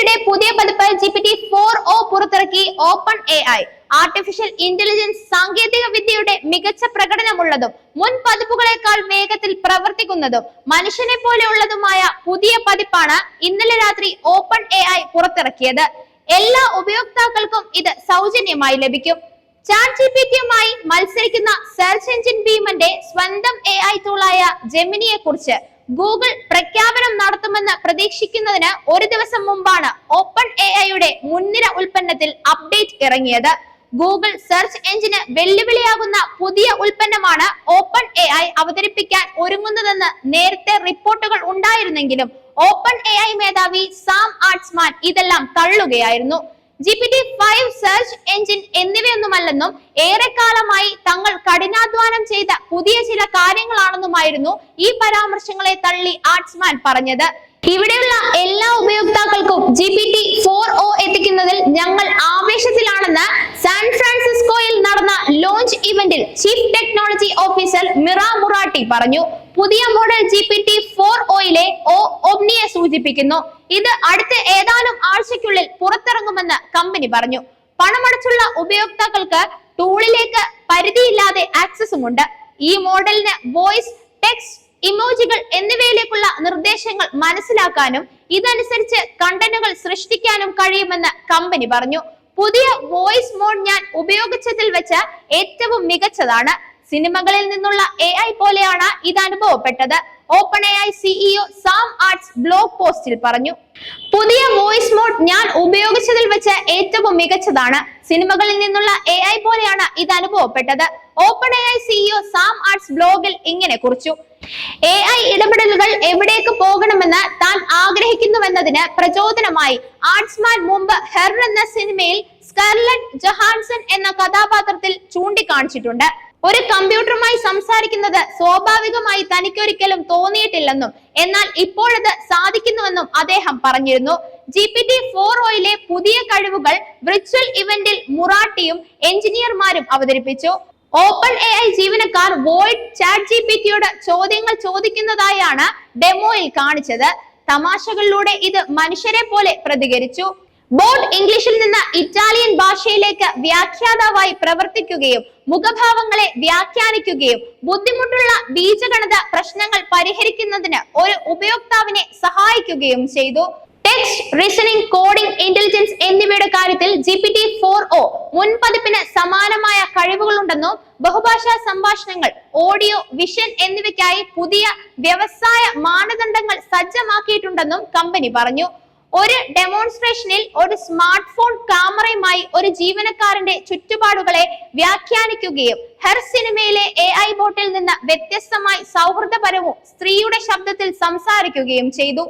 യുടെ പുതിയ പതിപ്പ് G P T four O പുറത്തിറക്കി open A I artificial intelligence സാങ്കേതിക വിദ്യയുടെ മികച്ച പ്രകടനമുള്ളതും മുൻ പതിപ്പുകളെക്കാൾ വേഗത്തിൽ പ്രവർത്തിക്കുന്നതും മനുഷ്യനെ പോലെയുള്ളതുമായ പുതിയ പതിപ്പാണ് ഇന്നലെ രാത്രി ഓപ്പൺ എ ഐ പുറത്തിറക്കിയത്. എല്ലാ ഉപയോക്താക്കൾക്കും ഇത് സൗജന്യമായി ലഭിക്കും. ചാറ്റ് ജി പി ടിയുമായി മത്സരിക്കുന്ന സെർച്ച് എഞ്ചിൻ ഭീമന്റെ സ്വന്തം എ ഐ ടൂളായ ജെമിനിയെ കുറിച്ച് ഗൂഗിൾ പ്രഖ്യാപനം നടത്തുമെന്ന് പ്രതീക്ഷിക്കുന്നതിന് ഒരു ദിവസം മുമ്പാണ് ഓപ്പൺ എ ഐയുടെ മുൻനിര ഉൽപ്പന്നത്തിൽ അപ്ഡേറ്റ് ഇറങ്ങിയത്. ഗൂഗിൾ സെർച്ച് എഞ്ചിന് വെല്ലുവിളിയാകുന്ന പുതിയ ഉൽപ്പന്നമാണ് ഓപ്പൺ എ ഐ അവതരിപ്പിക്കാൻ ഒരുങ്ങുന്നതെന്ന് നേരത്തെ റിപ്പോർട്ടുകൾ ഉണ്ടായിരുന്നെങ്കിലും ഓപ്പൺ എ ഐ മേധാവി സാം ആർട്സ്മാൻ ഇതെല്ലാം തള്ളുകയായിരുന്നു. G P T search engine എന്നിവയൊന്നുമല്ലെന്നും ഏറെക്കാലമായി തങ്ങൾ കഠിനാധ്വാനം ചെയ്ത പുതിയ ചില കാര്യങ്ങളാണെന്നുമായിരുന്നു ഈ പരാമർശങ്ങളെ തള്ളി ആർട്സ്മാൻ പറഞ്ഞത്. ഇവിടെയുള്ള എല്ലാ ഉപയോക്താക്കൾക്കും G P T four O എത്തിക്കുന്നതിൽ ഞങ്ങൾ ആവേശത്തിലാണെന്ന് സാൻ ഫ്രാൻസിസ്കോയിൽ നടന്ന launch ഇവന്റിൽ chief technology officer Mira Murati പറഞ്ഞു. പുതിയ model G P T four ഒയിലെ O സൂചിപ്പിക്കുന്നു. ഇത് അടുത്ത ഏതാനും ആഴ്ചയ്ക്കുള്ളിൽ പുറത്തിറങ്ങുമെന്ന് കമ്പനി പറഞ്ഞു. പണമടച്ചുള്ള ഉപയോക്താക്കൾക്ക് ടൂളിലേക്ക് പരിധിയില്ലാതെ ആക്സസും ഉണ്ട് ഈ മോഡലിന് വോയിസ് ടെക്സ്റ്റ് ഇമോജികൾ എന്നിവയിലേക്കുള്ള നിർദ്ദേശങ്ങൾ മനസ്സിലാക്കാനും ഇതനുസരിച്ച് കണ്ടന്റുകൾ സൃഷ്ടിക്കാനും കഴിയുമെന്ന് കമ്പനി പറഞ്ഞു. പുതിയ വോയിസ് മോഡ് ഞാൻ ഉപയോഗിച്ചതിൽ വെച്ച് ഏറ്റവും മികച്ചതാണ്. സിനിമകളിൽ നിന്നുള്ള എ ഐ പോലെയാണ് ഇത് അനുഭവപ്പെട്ടത്. Open A I CEO Sam Altman blog പോസ്റ്റിൽ പറഞ്ഞു പുതിയ വോയിസ് മോഡ് ഞാൻ ഉപയോഗിച്ചതിൽ വെച്ച് ഏറ്റവും മികച്ചതാണ്. സിനിമകളിൽ നിന്നുള്ള എ ഐ പോലെയാണ് ഇത് അനുഭവപ്പെട്ടത്. Open A I CEO Sam Altman ബ്ലോഗിൽ ഇങ്ങനെ കുറിച്ചു എ ഐ ഇടപെടലുകൾ എവിടേക്ക് പോകണമെന്ന് താൻ ആഗ്രഹിക്കുന്നുവെന്നതിന് പ്രചോദനമായി. ആർട്സ്മാൻ മുമ്പ് ഹെർ എന്ന സിനിമയിൽ സ്കർലറ്റ് ജഹാൻസൺ എന്ന കഥാപാത്രത്തിൽ ചൂണ്ടിക്കാണിച്ചിട്ടുണ്ട്. ഒരു കമ്പ്യൂട്ടറുമായി സംസാരിക്കുന്നത് സ്വാഭാവികമായി തനിക്കൊരിക്കലും തോന്നിയിട്ടില്ലെന്നും എന്നാൽ ഇപ്പോഴത് സാധിക്കുന്നുവെന്നും അദ്ദേഹം പറഞ്ഞിരുന്നു. ജി പി ടി ഫോർ ഒയിലെ പുതിയ കഴിവുകൾ വിർച്വൽ ഇവന്റിൽ മുറാട്ടിയും എഞ്ചിനീയർമാരും അവതരിപ്പിച്ചു. ഓപ്പൺ എ ഐ ജീവനക്കാർ വോയിഡ് ചാറ്റ് ജി പി ടിയോട് ചോദ്യങ്ങൾ ചോദിക്കുന്നതായാണ് ഡെമോയിൽ കാണിച്ചത്. തമാശകളിലൂടെ ഇത് മനുഷ്യരെ പോലെ പ്രതികരിച്ചു. ബോർഡ് ഇംഗ്ലീഷിൽ നിന്ന് ഇറ്റാലിയൻ ഭാഷയിലേക്ക് വ്യാഖ്യാതാവായി പ്രവർത്തിക്കുകയും മുഖഭാവങ്ങളെ വ്യാഖ്യാനിക്കുകയും ബുദ്ധിമുട്ടുള്ള ബീജഗണിത പ്രശ്നങ്ങൾ പരിഹരിക്കുന്നതിന് ഒരു ഉപയോക്താവിനെ സഹായിക്കുകയും ചെയ്തു. ടെക്സ്റ്റ് റീസണിംഗ് കോഡിംഗ് ഇന്റലിജൻസ് എന്നിവയുടെ കാര്യത്തിൽ G P T four O മുൻപതിപ്പിന് സമാനമായ കഴിവുകളുണ്ടെന്നും ബഹുഭാഷാ സംഭാഷണങ്ങൾ ഓഡിയോ വിഷൻ എന്നിവയ്ക്കായി പുതിയ വ്യവസായ മാനദണ്ഡങ്ങൾ സജ്ജമാക്കിയിട്ടുണ്ടെന്നും കമ്പനി പറഞ്ഞു. ഒരു ഡെമോൺസ്ട്രേഷനിൽ ഒരു സ്മാർട്ട് ഫോൺ ക്യാമറയുമായി ഒരു ജീവനക്കാരന്റെ ചുറ്റുപാടുകളെ വ്യാഖ്യാനിക്കുകയും ഹെർ സിനിമയിലെ എ ഐ ബോട്ടിൽ നിന്ന് വ്യത്യസ്തമായി സൗഹൃദപരവും സ്ത്രീയുടെ ശബ്ദത്തിൽ സംസാരിക്കുകയും ചെയ്തു.